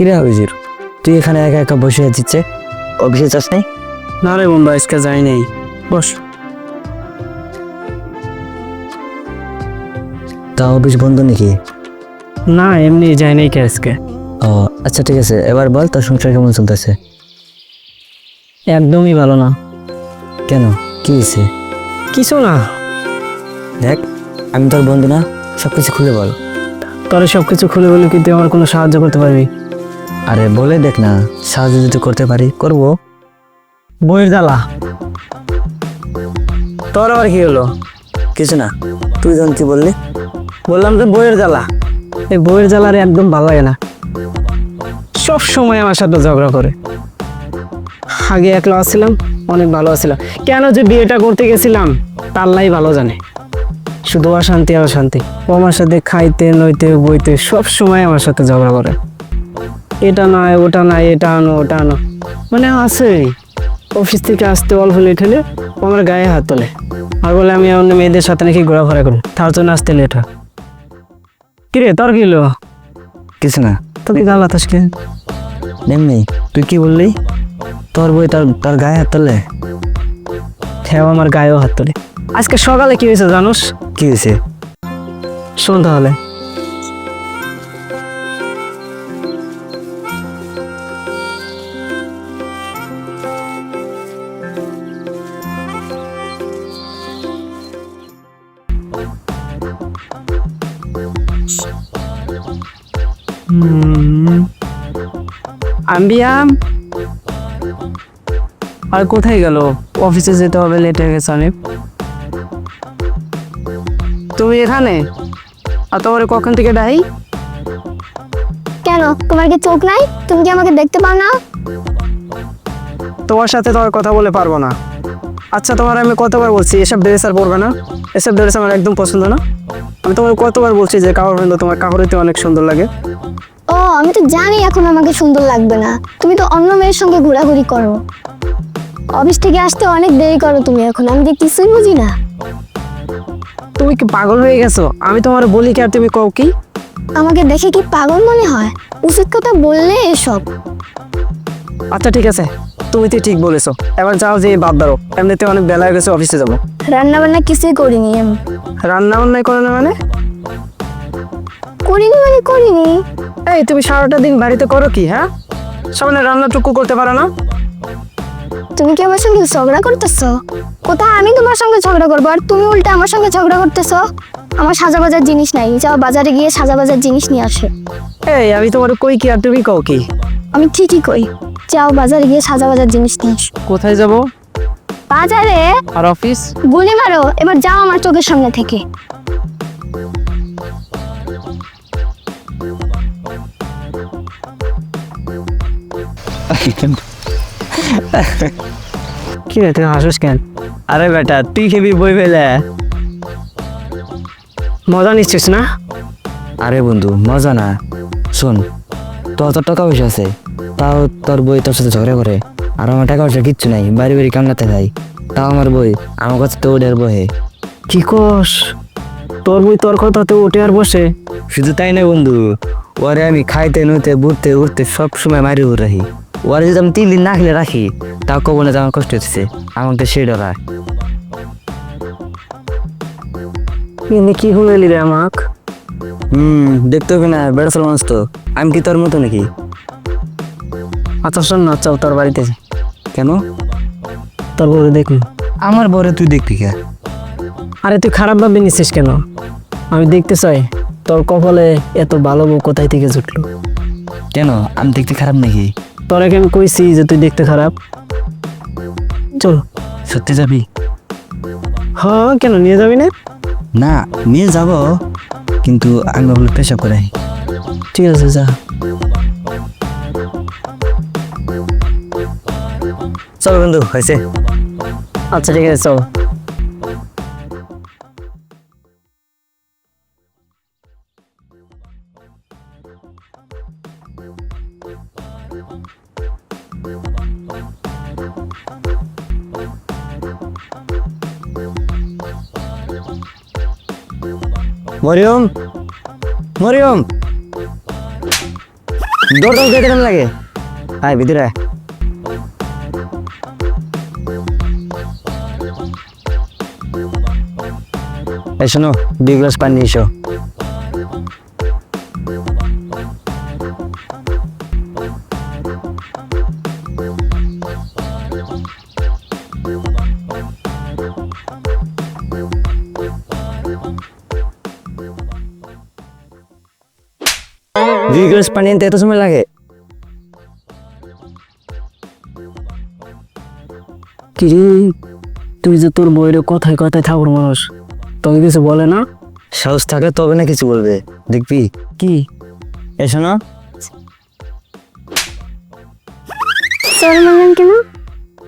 কিরে হাবিজুর তুই এখানে একা একা বসে আছিস যে? অফিসে যাস নাই? না রে বন্ধু আজকে যাই নাই। বস। তা অফিস বন্ধ নাকি? না এমনি যাই নাই কে আজকে। ও আচ্ছা ঠিক আছে এবার বল তোর সংসার কেমন চলতেছে? একদমই ভালো না। কেন? কি হয়েছে? কিছু না। দেখ আমি তোর বন্ধু না সব কিছু খুলে বল। তোর সব কিছু খুলে বলে কিন্তু আমার কোনো সাহায্য করতে পারবি? আরে বলে দেখ না, সাহায্য যদি করতে পারি, করব। বইয়ের জ্বালা। তোর আবার কি হলো? কিছু না, তুই যখন কি বললি? বললাম যে বইয়ের জ্বালা। এই বইয়ের জ্বালারে একদম ভালো লাগে না। সব সময় আমার সাথে ঝগড়া করে। আগে একলা আসছিলাম অনেক ভালো আছিলাম। কেন যে বিয়েটা করতে গেছিলাম, তাল্লাই ভালো জানে। শুধু অশান্তি অশান্তি। ও আমার সাথে খাইতে, নইতে, বইতে সব সময় আমার সাথে ঝগড়া করে। এটা নয় ওটা নয় এটা আনো ওটা আনো। মানে আছে। অফিস থেকে আসতে অল্প লেট হলে ও আমার গায়ে হাত তোলে। আর বলে আমি অন্য মেয়েদের সাথে নাকি ঘোরাফেরা করি। তার জন্য আসতে লেট হয়। কিরে তোর কি কিছু না। তোর কি গাল আতাসকে এমনি তুই কি বললি? তোর বই তার তার গায়ে হাত তোলে? হ্যাঁ আমার গায়েও হাত তোলে। আজকে সকালে কি হয়েছে জানোস? কি হয়েছে? শোন তাহলে। আম্বিয়াম? আর কোথায় গেল? অফিসে যেতে হবে লেট হয়ে গেছে অনেক। তুমি এখানে? আর তোমার কখন থেকে ডাই? কেন? তোমার কি চোখ নাই? তুমি কি আমাকে দেখতে পাও না? তোমার সাথে তোমার কথা বলে পারব না। আচ্ছা তোমার আমি কতবার বলছি এসব ড্রেস আর পরবে না? এসব ড্রেস আমার একদম পছন্দ না। আমি তোমার কতবার বলছি যে কাপড় পরলে তোমার কাপড়েতে অনেক সুন্দর লাগে। ও আমি তো জানি এখন আমাকে সুন্দর লাগবে না। তুমি তো অন্য মেয়ের সঙ্গে ঘোরাঘুরি করো। অফিস থেকে আসতে অনেক দেরি করো তুমি এখন আমি যে কিছুই বুঝি না। তুমি কি পাগল হয়ে গেছো? আমি তোমার বলি কি আর তুমি কও কি? আমাকে দেখে কি পাগল মনে হয়? উচিত কথা বললে এসব। আচ্ছা ঠিক আছে। তুমি তো ঠিক বলেছ। এবার যাও যে বাদ দাও এমনিতে অনেক বেলা হয়ে গেছে অফিসে যাব। রান্না বান্না কিছুই করিনি আমি। রান্না বান্নাই করে না মানে? করিনি মানে করিনি। এই তুমি সারাটা দিন বাড়িতে করো কি হ্যাঁ? সামনে রান্নাটুকু করতে পারো না? তুমি কি আমার সঙ্গে ঝগড়া করতেছো? কোথায়? আমি তোমার সঙ্গে ঝগড়া করব আর তুমি উল্টা আমার সঙ্গে ঝগড়া করতেছো? আমার সাজা বাজার জিনিস নাই। যাও বাজারে গিয়ে সাজা বাজার জিনিস নিয়ে আসে। এই আমি তোমার কই কি আর তুমি কও কি? আমি ঠিকই কই। যাও বাজারে গিয়ে সাজা বাজার জিনিস নিয়ে আসো কোথায় যাব? বাজারে? আর অফিস গুলি মারো এবার যাও আমার চোখের সামনে থেকে। কি রে তুই হাসিস কেন? আরে বেটা তুই খেবি বই ফেলে। মজা নিচ্ছিস না? আরে বন্ধু মজা না। শোন তোর তো টাকা পয়সা আছে। তাও তোর বই তোর সাথে ঝগড়া করে। আর আমার টাকা পয়সা কিচ্ছু নাই বাড়ি বাড়ি কামড়াতে যাই। তাও আমার বই আমার কাছে তো ওদের বহে। কি কস? তোর বই তোর কথাতে উঠে আর বসে। শুধু তাই না বন্ধু ওরে আমি খাইতে নুতে বুড়তে উঠতে সব সময় মারি রাখি। ওরে যদি আমি তিন দিন না খেলে রাখি তাও কবো না যে আমার কষ্ট হচ্ছে আমাকে সেই ডরা কি হুমেলি রে আমাক? হুম দেখতে হবে না বেড়া মানুষ তো। আমি কি তোর মতো নাকি? আচ্ছা শোন না চল তোর বাড়িতে যাই। কেন? তোর বউরে দেখুন আমার বরে তুই দেখবি কে? আরে তুই খারাপ ভাবে নিছিস কেন? আমি দেখতে চাই তোর কপালে এত ভালো বউ কোথায় থেকে জুটলো? কেন? আমি দেখতে খারাপ নাকি? তোর আমি কইছি যে তুই দেখতে খারাপ। চল। সত্যি যাবি? হ্যাঁ কেন নিয়ে যাবি না? না নিয়ে যাব কিন্তু আমি পেশা করে ঠিক আছে যা। চল বন্ধু হয়েছে। আচ্ছা ঠিক আছে চল। মরিয়ম মরিয়ম। দৌড় দৌড় কেমন লাগে? আয় ভিতরে এই শোনো, দুই গ্লাস পানি এসো। দুই গ্লাস পানি আনতে এত সময় লাগে? কি রে তুই যে তোর বইয়ের কথায় কথায় ঠাকুর মানুষ তোকে কিছু বলে না? সাহস থাকলে তবে না কিছু বলবে। দেখবি? কি? চল মানলেন কেন?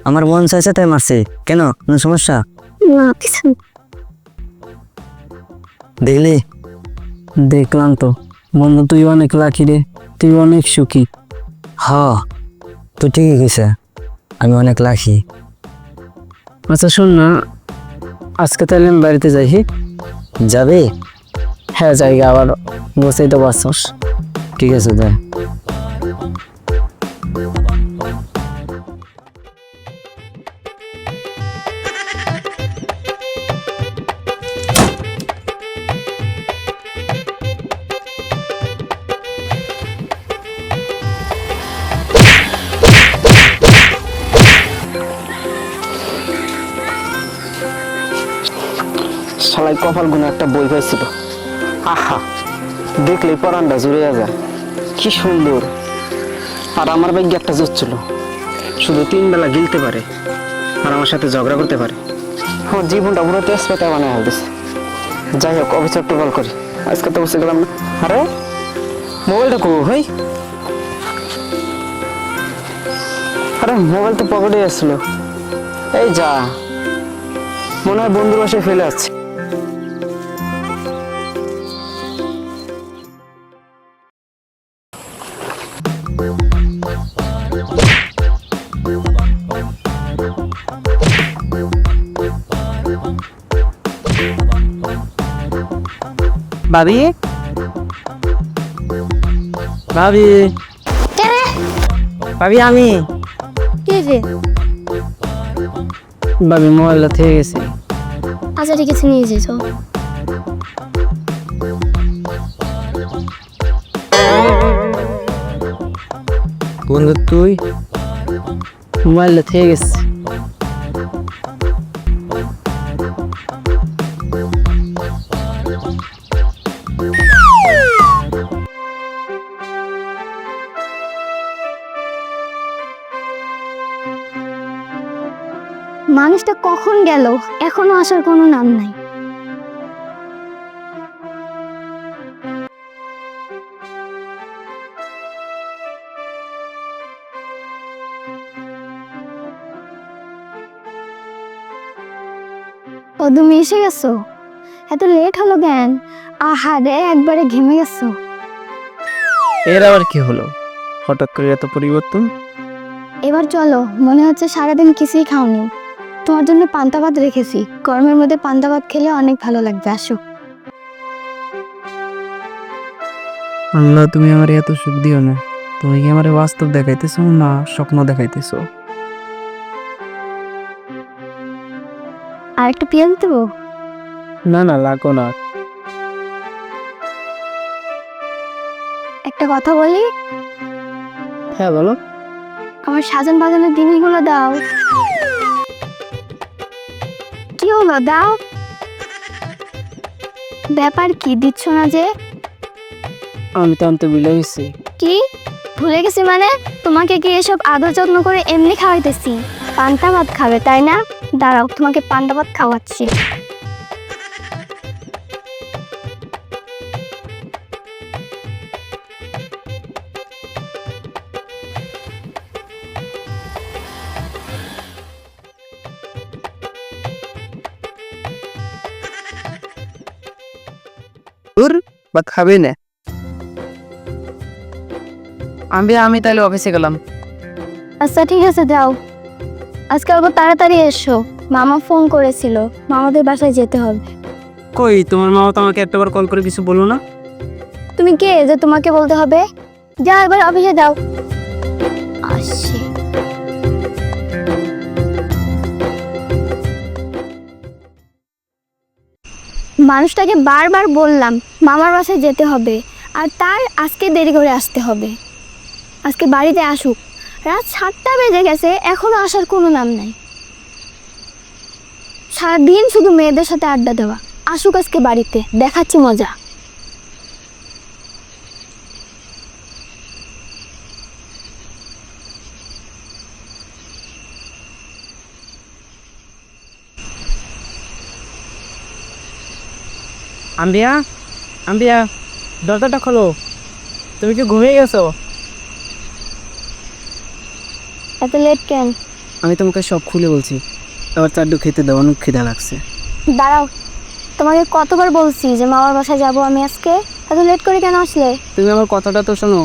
আমার মন চাইছে তাই মারছে। কেন? কোনো সমস্যা? না কিছু দেখলি? দেখলাম তো। বন্ধু তুই অনেক লাকি রে। তুই অনেক সুখী। হ। তুই ঠিকই কইছে। আমি অনেক লাখি আচ্ছা শোন না। আজকে তাহলে আমি বাড়িতে যাই যাবে? হ্যাঁ জায়গা আবার বসেই তো বাসস। ঠিক আছে তাই কপাল গুনে একটা বই পাইছিল। আহা, দেখলেই পরানটা জুড়ে যায় কি সুন্দর। আর আমার ভাগ্যে একটা জোর ছিল। শুধু তিন বেলা গিলতে পারে, আর আমার সাথে ঝগড়া করতে পারে। আমার জীবনটা পুরো তেজপাতা বানায় হয়েছে যাই হোক, অফিসার কল করি। আজকে তো বসে গেলাম না। আরে, মোবাইলটা কো ভাই? আরে, মোবাইল তো পকেটে আসছিল এই যা, মনে হয় বন্ধুর বাসায় ফেলে আছে। ভাবি? ভাবি। ভাবি আমি। কি রে ভাবি মোবাইলটা থেকে গেছে। আচ্ছা ঠিক আছে নিয়ে যেত বন্ধু তুই? মোবাইলটা থেকে গেছে। কখন গেল? এখনও আসার কোনো নাম নাই। ও তুমি এসে গেছো? এত লেট হলো কেন? আহারে একবারে ঘেমে গেছো। এর আবার কি হলো? হঠাৎ করে এত পরিবর্তন? এবার চলো মনে হচ্ছে সারাদিন কিছুই খাওনি। তোমার জন্য পান্তা ভাত রেখেছি। গরমের মধ্যে পান্তা ভাত খেলে অনেক ভালো লাগবে আসো। আল্লাহ তুমি আমার এত সুখ দিও না। তুমি কি আমার বাস্তব দেখাইতেছো না স্বপ্ন দেখাইতেছো? আর একটা পেঁয়াজ দেবো? না না লাগো না। একটা কথা বলি? হ্যাঁ বলো। আমার সাজান বাজানোর জিনিসগুলো দাও। হলো দাও। ব্যাপার কি দিচ্ছ না যে? আমি তো আনতে ভুলে গেছি কি? ভুলে গেছি মানে? তোমাকে কি এসব আদর যত্ন করে এমনি খাওয়াইতেছি? পান্তা ভাত খাবে তাই না? দাঁড়াও তোমাকে পান্তা ভাত খাওয়াচ্ছি। বা খাবে না। আমি আমি তাহলে অফিসে গেলাম। আচ্ছা ঠিক আছে যাও। আজকে অল্প তাড়াতাড়ি এসো। মামা ফোন করেছিল। মামাদের বাসায় যেতে হবে। কই? তোমার মামা তো আমাকে একটাবার কল করে কিছু বলো না? তুমি কে যে তোমাকে বলতে হবে? যাও এবার অফিসে যাও। মানুষটাকে বারবার বললাম, মামার বাসায় যেতে হবে। আর তার আজকে দেরি করে আসতে হবে। আজকে বাড়িতে আসুক। রাত সাতটা বেজে গেছে, এখনও আসার কোনো নাম নাই। সারাদিন শুধু মেয়েদের সাথে আড্ডা দেওয়া। আসুক আজকে বাড়িতে, দেখাচ্ছি মজা। আম্বিয়া আম্বিয়া দরজাটা খোলো। তুমি কি ঘুমিয়ে গেছো? এত লেট কেন? আমি তোমাকে সব খুলে বলছি। আবার চাড্ডু খেতে দাও অনেক খিদা লাগছে। দাঁড়াও তোমাকে কতবার বলছি যে মামার বাসায় যাব আমি আজকে? এত লেট করে কেন আসলে? তুমি আমার কথাটা তো শোনো।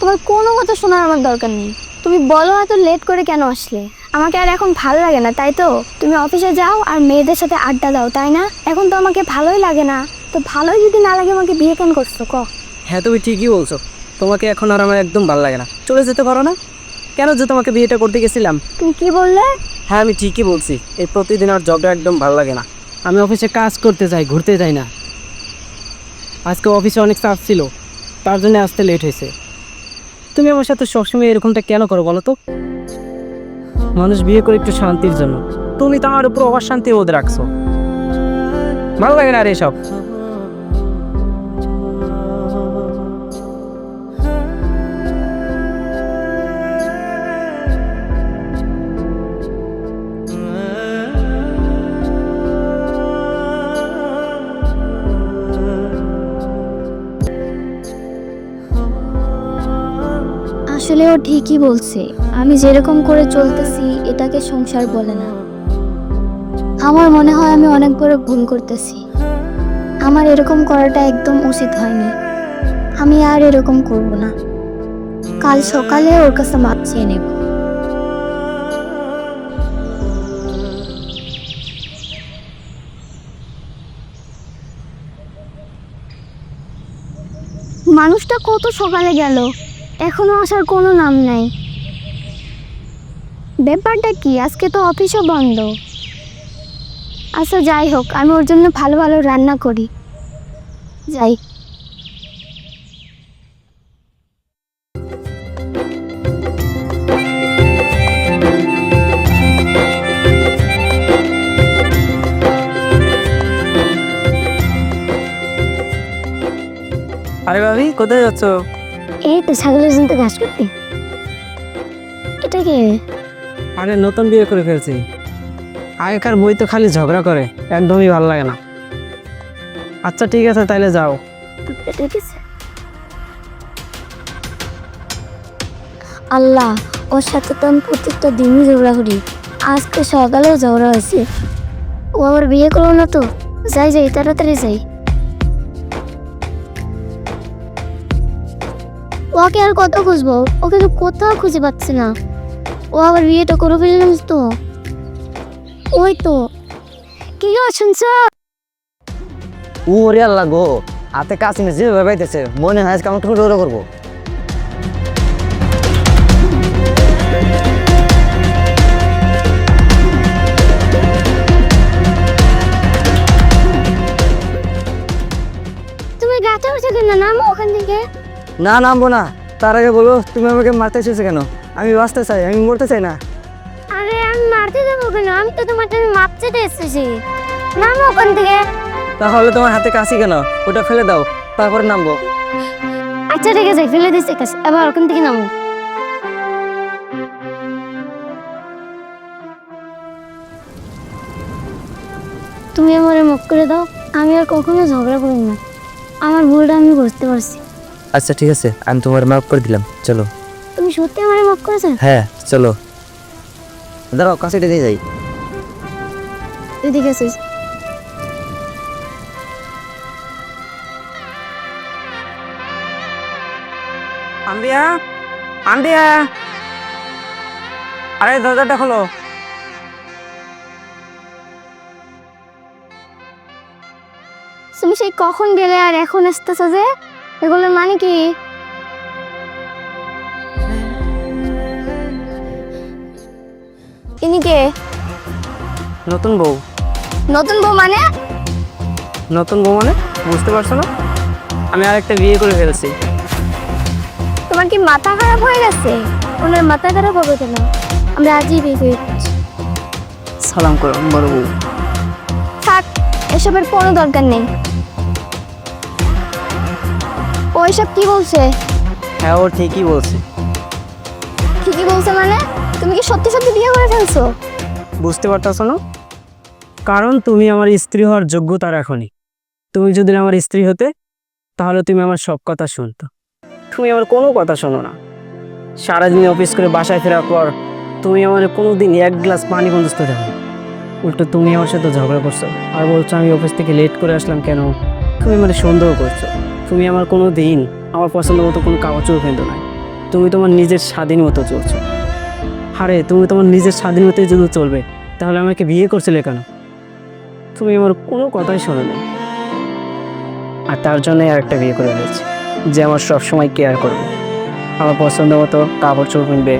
তোমার কোনো কথা শোনার আমার দরকার নেই। তুমি বলো এত লেট করে কেন আসলে? আমাকে আর এখন ভালো লাগে না তাই তো? তুমি অফিসে যাও আর মেয়েদের সাথে আড্ডা দাও তাই না? এখন তো আমাকে ভালোই লাগে না। তো ভালোই যদি না লাগে আমাকে বিয়ে কেন করছ ক? হ্যাঁ তুমি ঠিকই বলছো। তোমাকে এখন আর আমার একদম ভালো লাগে না। চলে যেতে পারো না? কেন যে তোমাকে বিয়েটা করতে গেছিলাম? তুমি কি বললে? হ্যাঁ আমি ঠিকই বলছি। এই প্রতিদিন আর জবটা একদম ভালো লাগে না। আমি অফিসে কাজ করতে যাই ঘুরতে যাই না। আজকে অফিসে অনেক চাপ ছিল। তার জন্য আসতে লেট হয়েছে। তুমি আমার সাথে সবসময় এরকমটা কেন করো বলো তো? মানুষ বিয়ে করে একটু শান্তির জন্য। তুমি তো আমার উপর অশান্তি বোধ রাখছো। ভালো লাগে না আর এসব? আসলে ও ঠিকই বলছে। আমি যেরকম করে চলতেছি, এটাকে সংসার বলে না। আমার মনে হয় আমি অনেক বড় ভুল করতেছি। আমার এরকম করাটা একদম উচিত হয়নি। আমি আর এরকম করব না। কাল সকালে ওর কাছে মাপ চেয়ে নেব। মানুষটা কত সকালে গেল? এখনও আসার কোনো নাম নাই। ব্যাপারটা কি? আজকে তো অফিসও বন্ধ। আচ্ছা যাই হোক, আমি ওর জন্য ভালো ভালো রান্না করি। যাই। আরে ভাবি, কোথায় যাচ্ছ? এই তো ছাগলের জন্য ঘাস করতে। এটা কি? আরে নতুন বিয়ে করে ফেলছি। আগেকার বই তো খালি ঝগড়া করে একদমই ভালো লাগে না। আচ্ছা ঠিক আছে তাইলে যাও। এটা কিসে? আল্লাহ ওর সাথে তো আমি প্রত্যেকটা দিনই ঝগড়া করি। আজকে সকালেও ঝগড়া হয়েছে। ও আবার বিয়ে করল না তো? যাই যাই তাড়াতাড়ি যাই। ওকে আর কত খুঁজবো? ওকে তো কোথাও খুঁজে পাচ্ছি না। ও আবার বিয়েটা করে ফেললাম তো ওই তো। কি গো শুনছো? ওরে আল্লাহ গো, হাতে নিয়ে যেভাবে পাইতেছে মনে হয় আমাকে ডোরা করব। না নামবো না। তার আগে বলব তুমি আমাকে মারতে এসেছ কেন? আমি বাঁচতে চাই আমি মরতে চাই না। আরে আমি মারতে যাব কেন? আমি তো তোমার জন্য মাপ চেতে এসেছি। নামো ওখান থেকে। তাহলে তোমার হাতে কাশি কেন? ওটা ফেলে দাও তারপরে নামবো। আচ্ছা ঠিক আছে ফেলে দিচ্ছি কাছে এবার ওখান থেকে নামো। তুমি আমার মুখ করে দাও। আমি আর কখনো ঝগড়া করি না আমার ভুলটা আমি বুঝতে পারছি। আচ্ছা ঠিক আছে আমি তোমার মাফ করে দিলাম চলো। তুমি সত্যি আমার মাফ করেছ? হ্যাঁ চলো। দাঁড়াও কাশিটা দিয়ে যাই। এদিকে আছিস আম্বিয়া আম্বিয়া আরে দরজাটা খোলো। তুমি সেই কখন গেলে আর এখন আসতেছো যে? এগুলোর মানে কি? ইনি কে? নতুন বউ। নতুন বউ মানে? নতুন বউ মানে? বুঝতে পারছ না? আমি আর একটা বিয়ে করে ফেলছি। তোমার কি মাথা খারাপ হয়ে গেছে? ওনার মাথা খারাপ হবে কেন? আমরা আজই বিয়ে করে সালাম করো বড় বউ। থাক এসবের কোনো দরকার নেই। ও এসব কি বলছে? হ্যাঁ ও ঠিকই বলছে। ঠিকই বলছে মানে? তুমি কি সত্যি সত্যি বিয়ে করে ফেলছো? বুঝতে পারতেছো না? কারণ তুমি আমার স্ত্রী হওয়ার যোগ্যতা রাখনি তুমি যদি আমার স্ত্রী হতে তাহলে তুমি আমার সব কথা শুনতো। তুমি আমার কোনো কথা শোনো না। সারাদিন অফিস করে বাসায় ফেরার পর তুমি আমার কোনো দিন এক গ্লাস পানি বন্ধুস্ত দেবে। উল্টো তুমি আমার সাথে ঝগড়া করছ। আর বলছো আমি অফিস থেকে লেট করে আসলাম কেন? তুমি মানে সন্দেহ করছ। তুমি আমার কোনো দিন আমার পছন্দ মতো কোনো কাগজও ফেলতো না। তুমি তোমার নিজের স্বাধীন মতো চলছো। আরে, তুমি তোমার নিজের স্বাধীন মতোই যদি চলবে, তাহলে আমাকে বিয়ে করছিলে কেন? তুমি আমার কোনো কথাই শোনো না। আর তার জন্যই আর একটা বিয়ে করে ফেলেছি, যে আমার সবসময় কেয়ার করবে। আমার পছন্দ মতো কাপড় চোপড় কিনবে,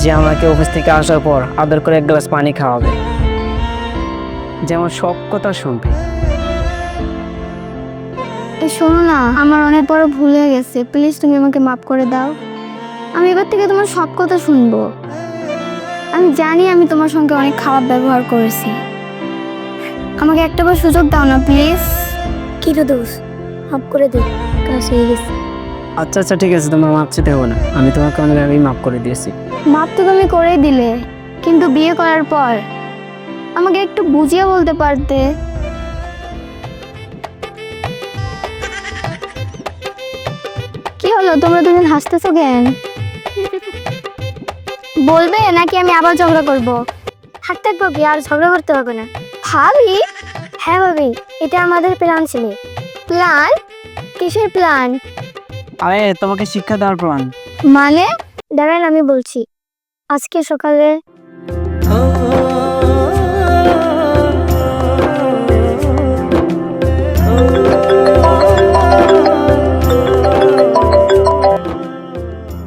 যে আমাকে অফিস থেকে আসার পর আদর করে এক গ্লাস পানি খাওয়াবে, যে আমার সব কথা শুনবে। শোনো না আমার অনেক বড় ভুল হয়ে গেছে। প্লিজ তুমি আমাকে মাফ করে দাও। আমি এবার থেকে তোমার সব কথা শুনব। আমি জানি আমি তোমার সঙ্গে অনেক খারাপ ব্যবহার করেছি। আমাকে একটা বার সুযোগ দাও না প্লিজ কি তো দোষ? মাফ করে দে কাজ হয়ে গেছে। আচ্ছা আচ্ছা ঠিক আছে তোমার মাপ চেতে হবে না। আমি তোমাকে অনেক আগেই মাফ করে দিয়েছি। মাপ তো তুমি করেই দিলে কিন্তু বিয়ে করার পর আমাকে একটু বুঝিয়ে বলতে পারতে। তোমরা দুজন হাসতেছো কেন? বলবে নাকি আমি আবার ঝগড়া করব? থাক থাক ভাবি আর ঝগড়া করতে পারব না। ভাবি? হ্যাঁ ভাবি এটা আমাদের প্ল্যান ছিল। প্ল্যান কিসের প্ল্যান আরে তোমাকে শিক্ষা দেওয়ার প্ল্যান মানে? দাঁড়ান আমি বলছি। আজকে সকালে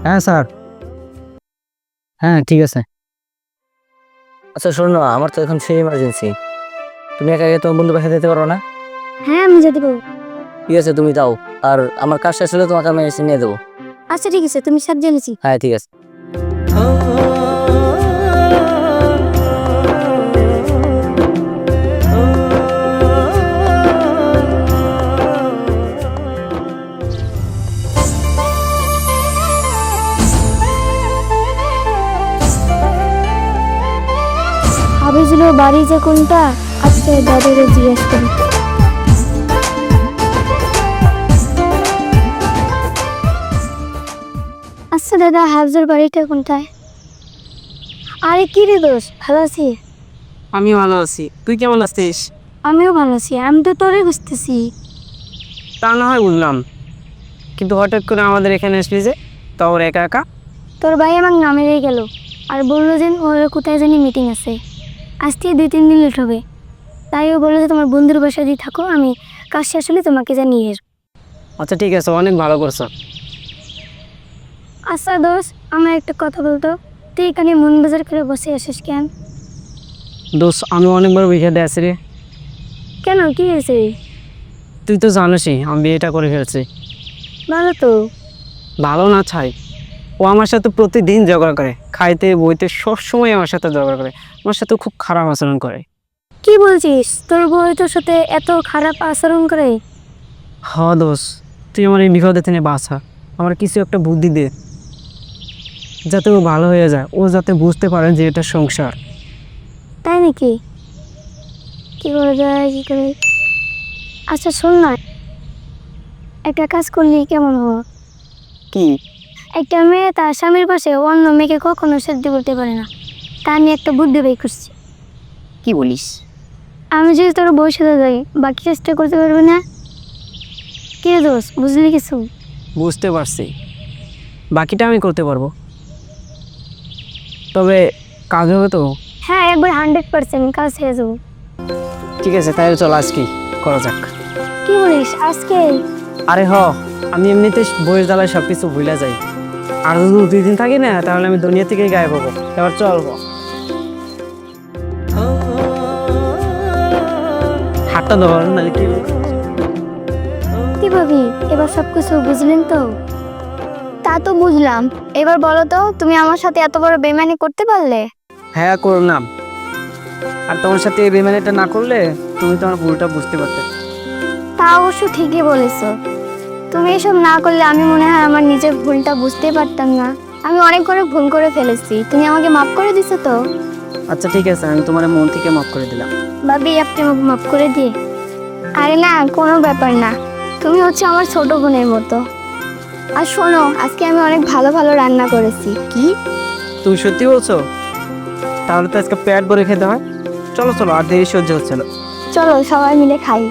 হ্যাঁ স্যার। হ্যাঁ ঠিক আছে। আচ্ছা শোনো না আমার তো এখন সেই ইমার্জেন্সি তুমি একা একা তোমার বন্ধু বাসা যেতে পারো না? হ্যাঁ আমি যেতে পারব। ঠিক আছে তুমি যাও। আর আমার কাজ শেষ হলে তোমাকে আমি এসে নিয়ে দেবো আচ্ছা ঠিক আছে তুমি সাথে জেনেছি। হ্যাঁ ঠিক আছে। ভাবিছিল বাড়ি যে কোনটা আজকে দাদুরে জিজ্ঞেস করি। আচ্ছা দাদা হাফজোর বাড়িটা কোনটায়? আরে কি রে দোষ ভালো আছি? আমি ভালো আছি। তুই কেমন আছিস? আমিও ভালো আছি আমি তো তোরে বুঝতেছি তা না হয় বুঝলাম। কিন্তু হঠাৎ করে আমাদের এখানে আসলি যে তোর একা একা? তোর ভাই আমাকে নামে গেল আর বলল যে ওর কোথায় জানি মিটিং আছে। আজ থেকে দুই তিন দিন লেট হবে। তাই ও বলল যে তোমার বন্ধুর বাসায় দিয়ে থাকো আমি কাজ শেষ হলে তোমাকে জানিয়ে আসব। আচ্ছা ঠিক আছে অনেক ভালো করছ। আচ্ছা দোষ আমার একটা কথা বলতো। তুই এখানে মন বাজার করে বসে আসিস কেন? দোষ আমি অনেকবার বিয়ে আছি রে। কেন? কি হয়েছে? তুই তো জানোসই আমি বিয়েটা করে ফেলছি। ভালো তো? ভালো না ছাই। ও আমার সাথে প্রতিদিন ঝগড়া করে খাইতে বইতে সবসময় আমার সাথে ঝগড়া করে। আমার সাথে খুব খারাপ আচরণ করে। কি বলছিস? তোর বই তোর সাথে এত খারাপ আচরণ করে? হ দোষ তুই আমার এই বিপদে থেকে বাঁচা আমার কিছু একটা বুদ্ধি দে। যাতে ও ভালো হয়ে যায়। ও যাতে বুঝতে পারে যে এটা সংসার। তাই নাকি? কি করে যায় কি করে? আচ্ছা শোন না। একটা কাজ করলি কেমন হব কি? একটা মেয়ে তার স্বামীর পাশে অন্য মেয়েকে কখনো সহ্য করতে পারে না। তা আমি একটা বুদ্ধি বের করছি। কি বলিস? আমি যদি তোর বউর যাই বাকি চেষ্টা করতে পারবি না। কে দোষ বুঝলি কিছু? বুঝতে পারছি। বাকিটা আমি করতে পারব। তবে কাজ হবে তো? হ্যাঁ একবার হান্ড্রেড পার্সেন্ট কাজ হয়ে যাব। ঠিক আছে তাহলে চল আজকে করা যাক। কি বলিস আজকে? আরে হ আমি এমনিতে বইয়ের জ্বালায় সব কিছু ভুলে যাই। আর দুই দিন থাকি না তাহলে আমি দুনিয়া থেকে গায়ে হব। এবার চলবো হাতটা ধর নাহলে কি ভাবি এবার সব কিছু বুঝলেন তো? তা তো বুঝলাম। এবার বলো তো তুমি আমার সাথে এত বড় বেমানি করতে পারলে? হ্যাঁ করলাম। আর তোমার সাথে এই বেমানিটা না করলে তুমি তোমার ভুলটা বুঝতে পারতে। তা অবশ্য ঠিকই বলেছ। তুমি এসব না করলে আমি মনে হয় আমার নিজের ভুলটা বুঝতেই পারতাম না। আমি অনেক করে ভুল করে ফেলেছি। তুমি আমাকে মাফ করে দিছো তো? আচ্ছা ঠিক আছে আমি তোমার মন থেকে মাফ করে দিলাম। ভাবি আপনি আমাকে মাফ করে দিয়ে আরে না কোনো ব্যাপার না। তুমি হচ্ছে আমার ছোট বোনের মতো। আর শোনো আজকে আমি অনেক ভালো ভালো রান্না করেছি। কি? তুমি সত্যি বলছো? তাহলে তো আজকে পেট ভরে খেতে হয়। চলো চলো আর দেরি সহ্য হচ্ছে না। চলো সবাই মিলে খাই।